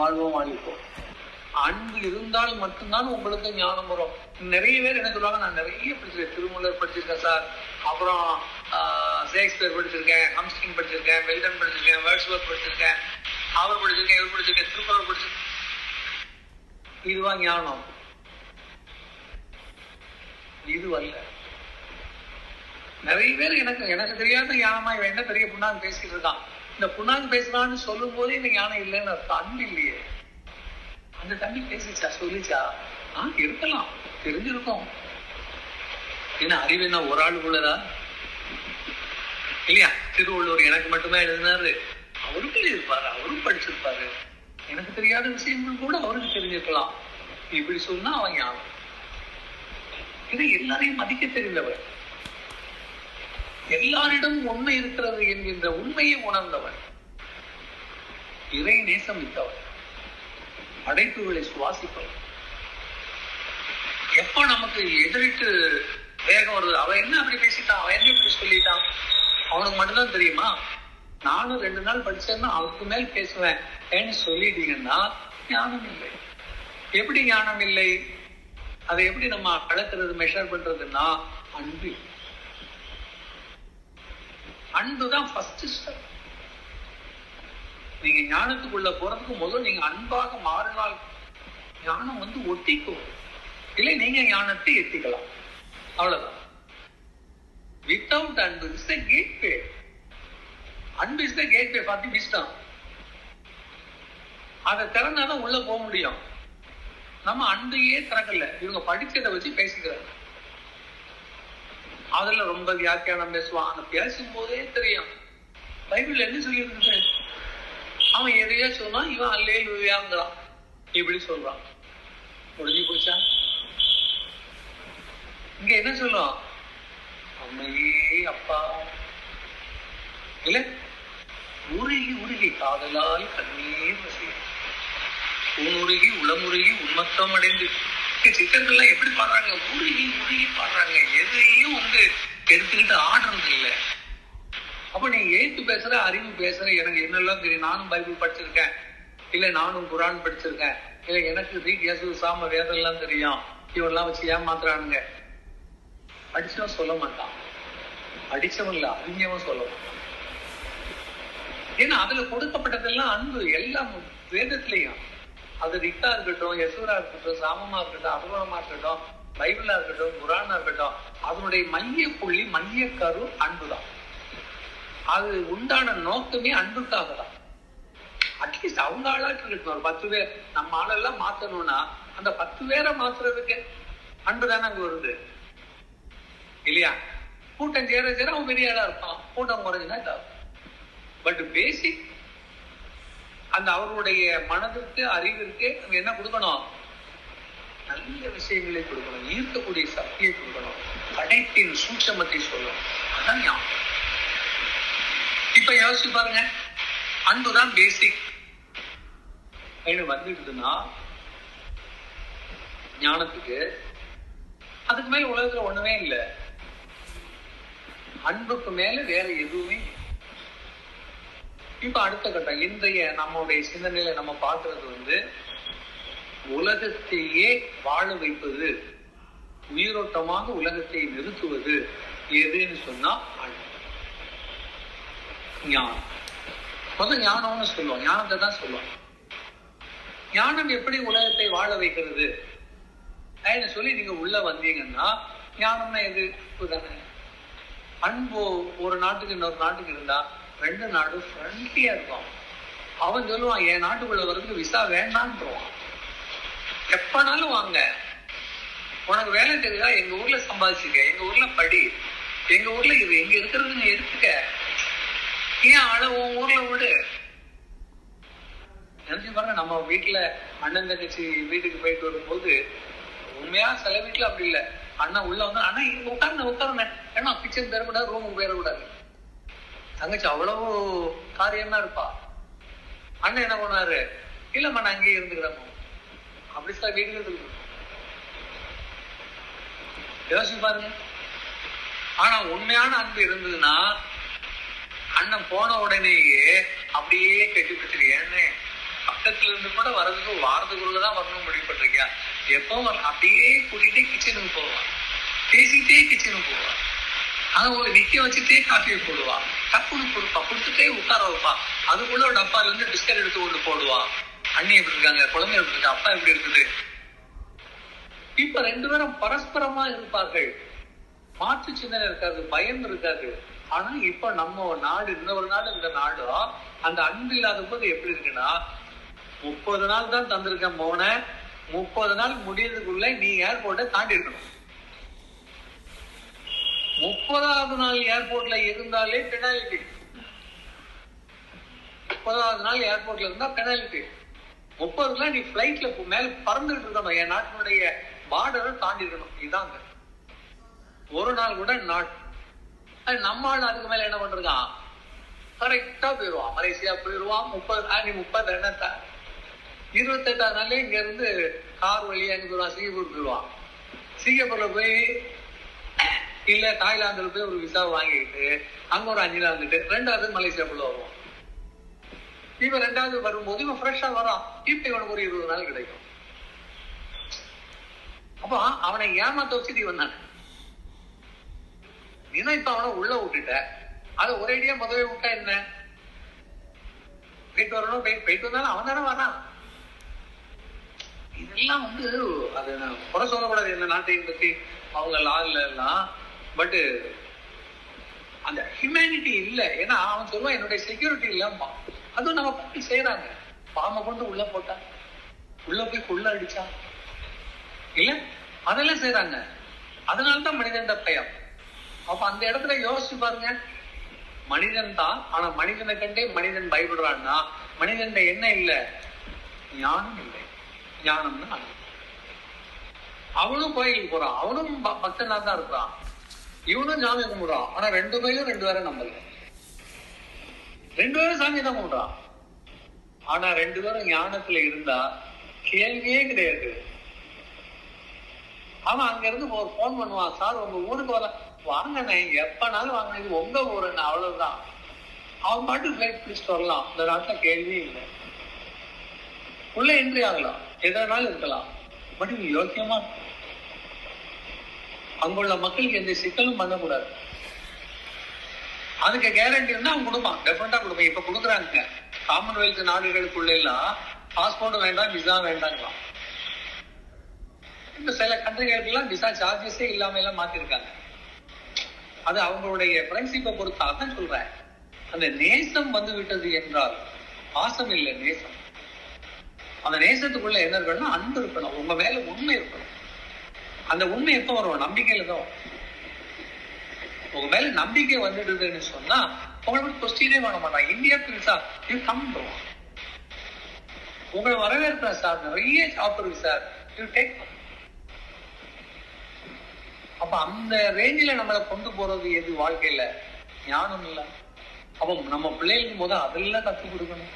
வாழ்வோம் வாழ்விப்போம் அன்பு இருந்தால் மட்டும்தான் உங்களுக்கு ஞானம் வரும். நிறைய பேர் என்ன சொல்லுவாங்க நான் நிறைய படிச்சிருக்கேன். திருமூலர் படிச்சிருக்கேன் சார். அப்புறம் ஷேக்ஸ்பியர் படிச்சிருக்கேன் ஹம்ஸ்கின் படிச்சிருக்கேன் வெல்டன் படிச்சிருக்கேன் வேர்ட்ஸ்வர்க் படிச்சிருக்கேன் அவர் படிச்சிருக்கேன் இவர் படிச்சிருக்கேன் திருக்குறள் படிச்சிருக்கேன். இதுவா ஞானம்? இது அல்ல. நிறைய பேர் எனக்கு எனக்கு தெரியாத ஞானமா இவன் என்ன பெரிய புண்ணாங்க பேசிட்டு இருக்கான். இந்த புண்ணாங்க பேசுறான்னு சொல்லும் போதே இந்த ஞானம் இல்லைன்னு அர்த்தம். அன்பு இல்லையே. அந்த தம்பி பேசிச்சா சொல்லிச்சா? ஆ இருக்கலாம். தெரிஞ்சிருக்கும். என்ன அறிவு என்ன ஒரு ஆளுக்குள்ளதா இல்லையா? திருவள்ளுவர் எனக்கு மட்டுமே எழுதினாரு. அவருக்கும் எழுதியிருப்பாரு அவரும் படிச்சிருப்பாரு. எனக்கு தெரியாத விஷயங்கள் கூட அவருக்கு தெரிஞ்சிருக்கலாம். இப்படி சொன்னா அவன் ஞானம் இது எல்லாரையும் மதிக்க தெரிந்தவர் எல்லாரிடமும் உண்மை இருக்கிறது என்கின்ற உண்மையை உணர்ந்தவன். இறை நேசமித்தவர் அடைப்புகளை சுவாசிப்பவர் எப்ப நமக்கு எதிரிட்டு வேகம் வருது? அவன் என்ன அப்படி பேசிட்டான்? அவன் என்ன இப்படி சொல்லிட்டான்? அவனுக்கு மட்டும்தான் தெரியுமா? நானும் ரெண்டு நாள் படிச்சேன்னா அவனுக்கு மேல் பேசுவேன். ஏன்னு சொல்லிட்டீங்கன்னா ஞானம் இல்லை. எப்படி ஞானம் இல்லை? அதை எப்படி நம்ம அளக்கிறது மெஷர் பண்றதுன்னா அன்பு அன்பு தான் ஃபர்ஸ்ட் ஸ்டெப் நீங்க ஞானத்துக்குள்ள போறதுக்கு முதல்ல நீங்க அன்பாக மாறினால் ஞானம் வந்து ஒட்டிக்கும். இல்லை நீங்க ஞானத்தை எத்திக்கலாம் அவ்வளவுதான். வித்தவுட் அன்பு இஸ் த கேட்வே அன்பு is the gateway by the wisdom அதை திறந்தாதான் உள்ள போக முடியும். நம்ம அன்பையே திறக்கல. இவங்க படிச்சதை வச்சு பேசிக்கிறாங்க. அதுல ரொம்ப வியாக்கியானம் பேசுவான். அந்த பேசும்போதே தெரியும். பைபிள் என்ன சொல்லியிருக்குது அவன் எதையா சொன்னா இவன் அல்லே லூயாங்கிறான் இப்படி சொல்றான். முடிஞ்சு போச்சா? இங்க என்ன சொல்லும் அம்மையே அப்பா. இல்ல. உருகி உருகி காதலால் கண்ணீர் உன் உருகி உளமுருகி உண்மத்தம் அடைந்து. சித்தர்கள்லாம் எப்படி பாடுறாங்க உருகி உருகி பாடுறாங்க எதையும் வந்து எடுத்துக்கிட்டு ஆடுறது இல்லை. அப்ப நீ எழுத்து பேசுற அறிவு பேசுற எனக்கு என்னெல்லாம் தெரியும்? நானும் பைபிள் படிச்சிருக்கேன். இல்ல நானும் குரான் படிச்சிருக்கேன். இல்ல எனக்கு ரீ இயேசு சாம வேதம் எல்லாம் தெரியும். இவெல்லாம் வச்சு ஏமாத்துறானுங்க. படிச்சவன் சொல்ல மாட்டான். அடிச்சவன் இல்ல அறிஞவன் சொல்ல மாட்டான். ஏன்னா அதுல கொடுக்கப்பட்டதெல்லாம் அன்பு. எல்லாம் வேதத்திலையும். அது ரிக்டா இருக்கட்டும் யசூரா இருக்கட்டும் சாமமா இருக்கட்டும் அபுரமா இருக்கட்டும் பைபிளா இருக்கட்டும் குரானா இருக்கட்டும் அதனுடைய மைய புள்ளி மைய கரு அன்புதான். அது உண்டான நோக்கமே அன்புக்காக தான் அட்லீஸ்ட் அவங்க ஆளாட்டு இருக்கட்டும் ஒரு பத்து பேர். நம்ம ஆளெல்லாம் மாத்தணும்னா அந்த பத்து பேரை மாத்துறதுக்கு அன்பு தானே அங்க வருது. இல்லையா? கூட்டம் சேர சேர அவன் பெரிய ஆளா இருப்பான். கூட்டம் குறைஞ்சுனா பட் பேசிக் அந்த அவருடைய மனதிற்கு அறிவிற்கு நம்ம என்ன கொடுக்கணும்? நல்ல விஷயங்களை கொடுக்கணும். ஈர்க்கக்கூடிய சக்தியை கொடுக்கணும். படைப்பின் சூட்சமத்தை சொல்லணும். அதான் ஞாபகம் இப்ப யோசிச்சு பாருங்க. அன்புதான் பேசிக் வந்துடுதுன்னா ஞானத்துக்கு அதுக்கு மேல உலகத்துல ஒண்ணுமே இல்லை. அன்புக்கு மேல வேற எதுவுமே இல்லை. இப்ப அடுத்த கட்டம் இன்றைய நம்மளுடைய சிந்தனையில நம்ம பாக்குறது வந்து உலகத்தையே வாழ வைப்பது உயிரோட்டமாக உலகத்தை நிறுத்துவது எதுன்னு சொன்னா அன்பு ஞானம். முதல் ஞானம்னு சொல்லுவோம் ஞானத்தை தான் சொல்லுவோம். ஞானம் எப்படி உலகத்தை வாழ வைக்கிறது? அப்படின்னு சொல்லி நீங்க உள்ள வந்தீங்கன்னா ஞானம்னா எது? தானே. அன்பு ஒரு நாட்டுக்கு இன்னொரு நாட்டுக்கு இருந்தா ரெண்டு நாடும் ஃப்ரெண்ட்லியா இருக்கும். அவன் சொல்லுவான் என் நாட்டுக்குள்ள வர்றதுக்கு விசா வேண்டான்றான் எப்பனாலும் வாங்க. உனக்கு வேலை தெரியுதா? எங்க ஊர்ல சம்பாதிச்சுக்க. எங்க ஊர்ல படி. எங்க ஊர்ல இது. எங்க இருக்கிறது நீ எடுத்துக்க. ஏன் ஆள உன் ஊர்ல விடு. நினைச்சு பாருங்க நம்ம வீட்டுல அண்ணன் தங்கச்சி வீட்டுக்கு போயிட்டு வரும்போது உண்மையா சில வீட்டுல அப்படி இல்ல. அண்ணா உள்ள வந்து அண்ணா இங்க உட்காருங்க உட்காருங்க ஏன்னா கிச்சன் பேரக்கூடாது ரூமுக்கு போயிடக்கூடாது தங்கச்சி அவ்வளவு காரியமா இருப்பா. அண்ணன் என்ன பண்ணாரு இல்லம்மா நான் அங்கேயே இருந்துக்கிறேன் அப்படி சார் வீட்டுக்கு யோசிச்சு பாருங்க. ஆனா உண்மையான அன்பு இருந்ததுன்னா அண்ணன் போன உடனேயே அப்படியே கட்டி பிடிச்சிரு. ஏன்னு பக்கத்துல இருந்து கூட வர்றதுக்கு வாரத்துக்குள்ளதான் வரணும் முடிவு பண்றீங்க எப்போ அப்படியே கூட்டிகிட்டே கிச்சனுக்கு போவான் பேசிக்கிட்டே கிச்சனுக்கு போவான் அதை ஒரு நிக்க வச்சுட்டே காஃபியை போடுவான் டப்புனு கொடுப்பா கொடுத்துட்டே உட்கார வைப்பா அதுக்குள்ள ஒரு டப்பால இருந்து பிஸ்கட் எடுத்து கொண்டு போடுவா அண்ணி எப்படி இருக்காங்க? குழந்தை எப்படி இருக்கு? அப்பா எப்படி இருக்குது? இப்ப ரெண்டு பேரும் பரஸ்பரமா இருப்பார்கள். மாற்று சிந்தனை இருக்காது பயம் இருக்காது. ஆனா இப்ப நம்ம நாடு இன்னொரு நாடு இந்த நாடோ அந்த அன்பு இல்லாத போது எப்படி இருக்குன்னா முப்பது நாள் தான் தந்திருக்கேன் போன முப்பது நாள் முடியறதுக்குள்ள நீ ஏர்போர்ட்டை தாண்டி இருக்கணும் முப்பதாவது நாள் ஏர்போர்ட்ல இருந்தாலே பெனால்டி முப்பதாவது நாள் ஏர்போர்ட்ல இருந்தா பெனால்டி நாள் நீ பிளைட்ல மேல பறந்துட்டு இருக்கணும் என் நாட்டினுடைய பார்டரை தாண்டி இருக்கணும். இதாங்க. ஒரு நாள் கூட நாட் அது நம்ம ஆள் அதுக்கு மேல என்ன பண்றான் கரெக்டா போயிடுவான். மலேசியா போயிடுவான். முப்பது நீ முப்பது என்ன இருபத்தெட்டாவது நாள்ல இங்க இருந்து கார் வழியா எங்க சிங்கப்பூர் போயிடுவான் சிங்கப்பூர்ல போய் இல்ல தாய்லாந்துல போய் ஒரு விசா வாங்கிட்டு அங்க ஒரு அஞ்சு நாள் வந்துட்டு ரெண்டாவது மலேசியாக்குள்ள வருவோம். இவன் ரெண்டாவது வரும்போது இவன் ஃப்ரெஷ்ஷா வரான். இப்ப இவனுக்கு ஒரு இருபது நாள் கிடைக்கும். அப்ப அவனை ஏமாத்த வச்சுட்டு இவன் தானே. நீனா இப்ப அவனை உள்ள விட்டுட்ட. அதை ஒரேடியா முதவே விட்டா என்ன? போயிட்டு வரணும் போயிட்டு வந்தாலும் அவன் தானே வரான். இதெல்லாம் வந்து அது குறை சொல்லக்கூடாது. இந்த நாட்டையும் பத்தி அவங்க லால எல்லாம் பட் uh, அந்த ஹியூமனிட்டி இல்ல. ஏன்னா அவன் சொல்லுவான் என்னுடைய செக்யூரிட்டி இல்லம்மா. அதுவும் நம்ம பண்ணி செய்யறாங்க பாம்பை கொண்டு உள்ள போட்டா உள்ள போய் கொள்ள அடிச்சா. இல்ல? அதெல்லாம் செய்யறாங்க அதனாலதான் மனிதன் பயம். அப்ப அந்த இடத்துல யோசிச்சு பாருங்க. மனிதன் தான் ஆனா மனிதனை கண்டே மனிதன் பயப்படுறான்னா மனிதன் என்ன இல்ல? ஞானம் இல்லை. ஞானம்னா அவனும் கோயிலுக்கு போறான். அவனும் ப- பக்தனா தான் இருக்கிறான். இவனும் சாமி கும்பிடுறான் ஆனா ரெண்டு பேரும் ரெண்டு பேரும் நம்பல. ரெண்டு பேரும் சாமி தான் கும்பிடுறான் ஆனா ரெண்டு பேரும் ஞானத்துல இருந்தா கேள்வியே கிடையாது. அவன் அங்க இருந்து ஒரு போன் பண்ணுவான் சார் உங்க ஊருக்கு வர வாங்கண்ணே எப்பனாலும் வாங்கினது உங்க ஊருன்னு. அவ்வளவுதான். அவன் பாட்டு பிளைட் பிடிச்சிட்டு வரலாம். இந்த நாட்டுல கேள்வி இல்லை. உள்ள என்ட்ரி ஆகலாம். எதனாலும் இருக்கலாம். பட் இது யோக்கியமா அங்குள்ள மக்களுக்கு எந்த சிக்கலும் பண்ணக்கூடாது. அதுக்கு கேரண்டி இருந்தா அவங்க கொடுப்பான் டெஃபரெண்டா கொடுப்பான் இப்ப கொடுக்குறாங்க. காமன்வெல்த் நாடுகளுக்குள்ள எல்லாம் பாஸ்போர்ட் வேண்டாம் விசா வேண்டாங்களாம் இப்ப சில கண்ட்ரிகளுக்கு எல்லாம் விசா சார்ஜஸே இல்லாம எல்லாம் மாத்திருக்காங்க. அது அவங்களுடைய பிரின்சிப்பை பொறுத்தா தான் சொல்றேன் அந்த நேசம் வந்து விட்டது என்றால் பாசம் இல்லை நேசம். அந்த நேசத்துக்குள்ள என்ன இருக்கணும்னா அன்பு இருக்கணும். உங்க மேல உண்மை இருக்கணும். அந்த உண்மை எப்ப வரும் நம்பிக்கையில தான் உங்க மேல நம்பிக்கை வந்துடுதுன்னு சொன்னா உங்களுக்கு கொஸ்டினே பண்ண மாட்டான் இந்தியா பெருசா இது கம்பம் உங்களை வரவேற்பேன் சார் நிறைய சாப்பிடுங்க சார். யூ டேக் அப்ப அந்த ரேஞ்சில நம்மளை கொண்டு போறது எது? வாழ்க்கையில ஞானம் இல்ல. அப்ப நம்ம பிள்ளைகளுக்கு போது அதெல்லாம் கத்துக் கொடுக்கணும்.